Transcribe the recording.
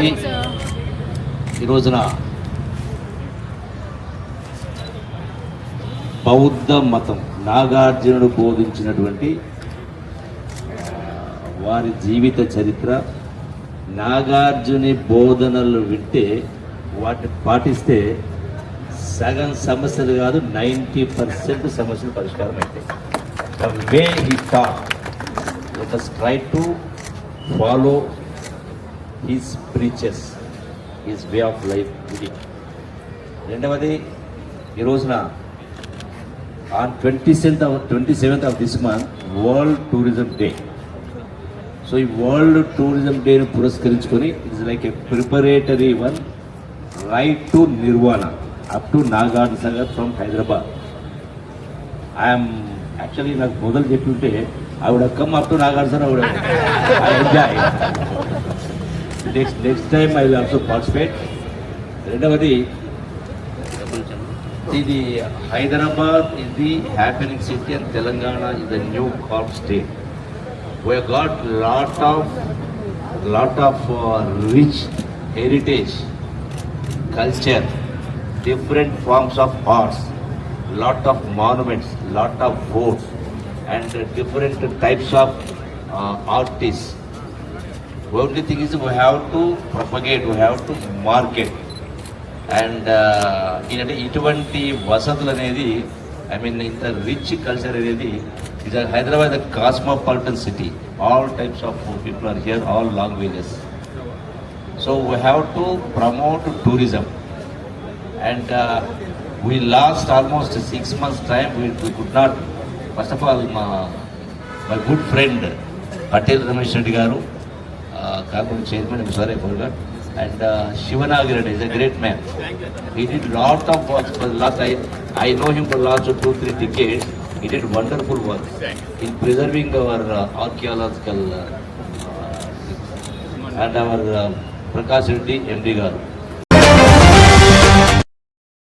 ఈ రోజున బౌద్ధ మతం నాగార్జునుడు బోధించినటువంటి వారి జీవిత చరిత్ర నాగార్జుని బోధనలు వింటే వాటిని పాటిస్తే సగం సమస్యలు కాదు నైంటీ పర్సెంట్ సమస్యలు పరిష్కారం అవుతాయి the way he thought let try to follow his preaches his way of life ఇది రెండవది ఈ రోజున on twenty seventh of twenty seventh of this month world tourism day so ఈ వరల్డ్ టూరిజం డేను పురస్కరించుకొని it's like a preparatory one right to Nirvana up to Nagarjuna Sagar from Hyderabad I'm actually నాకు మొదలు చెప్తుంటే ఆవిడ come up to Nagarjuna ఆవిడ. I enjoy next next time I will also participate రెండవది ఇది Hyderabad is the happening city and Telangana is the new corp state why got lot of lot of rich heritage culture different forms of arts lot of monuments lot of forts and different types of artist only thing is we have to propagate we have to market. And ఏంటంటే ఇటువంటి వసతులు అనేది I mean ఇంత rich culture అనేది is Hyderabad cosmopolitan city all types of people are here all languages so we have to promote tourism and we lost almost six months time we could not first of all మా my good friend Patel Ramesh Reddy garu corporate chairman sorry forgot and Shivanagi Reddy is a great man he did lot of work for the last I, I know him for last two three decades he did wonderful work in preserving our uh, archaeological uh, uh, and our uh, Prakash Reddy MD గారు